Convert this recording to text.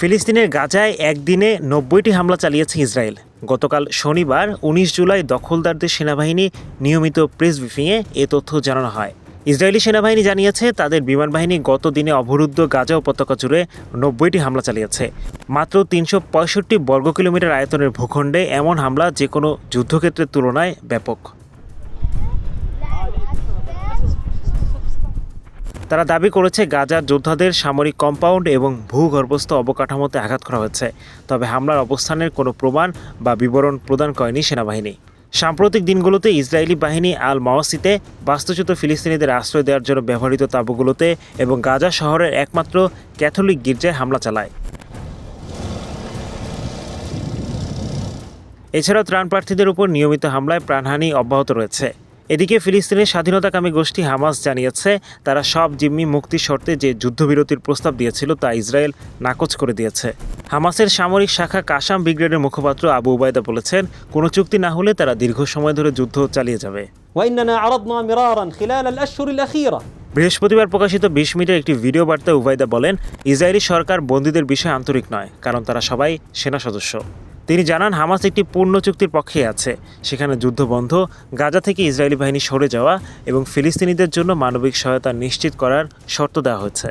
ফিলিস্তিনের গাজায় একদিনে নব্বইটি হামলা চালিয়েছে ইসরায়েল। গতকাল শনিবার উনিশ জুলাই দখলদারদের সেনাবাহিনী নিয়মিত প্রেস ব্রিফিংয়ে এ তথ্য জানানো হয়। ইসরায়েলি সেনাবাহিনী জানিয়েছে, তাদের বিমান বাহিনী গত দিনে অবরুদ্ধ গাজা উপত্যকা জুড়ে নব্বইটি হামলা চালিয়েছে। মাত্র তিনশো পঁয়ষট্টি বর্গ কিলোমিটার আয়তনের ভূখণ্ডে এমন হামলা যে কোনো যুদ্ধক্ষেত্রের তুলনায় ব্যাপক। তারা দাবি করেছে গাজার যোদ্ধাদের সামরিক কম্পাউন্ড এবং ভূগর্ভস্থ অবকাঠামোতে আঘাত করা হয়েছে। তবে হামলার অবস্থানের কোনো প্রমাণ বা বিবরণ প্রদান করেনি সেনাবাহিনী। সাম্প্রতিক দিনগুলোতে ইসরায়েলি বাহিনী আল মাওয়াসিতে বাস্তুচ্যুত ফিলিস্তিনিদের আশ্রয় দেওয়ার জন্য ব্যবহৃত তাঁবুগুলোতে এবং গাজা শহরের একমাত্র ক্যাথলিক গির্জায় হামলা চালায়। এছাড়াও ত্রাণ প্রার্থীদের উপর নিয়মিত হামলায় প্রাণহানি অব্যাহত রয়েছে। এদিকে ফিলিস্তিনের স্বাধীনতাকামী গোষ্ঠী হামাস জানিয়েছে তারা সব জিম্মি মুক্তি শর্তে যে যুদ্ধবিরতির প্রস্তাব দিয়েছিল তা ইসরায়েল নাকচ করে দিয়েছে। হামাসের সামরিক শাখা কাসাম ব্রিগেডের মুখপাত্র আবু উবায়দা বলেছেন কোনো চুক্তি না হলে তারা দীর্ঘ সময় ধরে যুদ্ধ চালিয়ে যাবে। বৃহস্পতিবার প্রকাশিত বিশ মিনিটের একটি ভিডিও বার্তায় উবায়দা বলেন ইসরায়েলি সরকার বন্দীদের বিষয়ে আন্তরিক নয় কারণ তারা সবাই সেনা সদস্য। তিনি জানান, হামাস একটি পূর্ণ চুক্তির পক্ষে আছে। সেখানে যুদ্ধ বন্ধ, গাজা থেকে ইসরায়েলি বাহিনী সরে যাওয়া এবং ফিলিস্তিনিদের জন্য মানবিক সহায়তা নিশ্চিত করার শর্ত দেওয়া হয়েছে।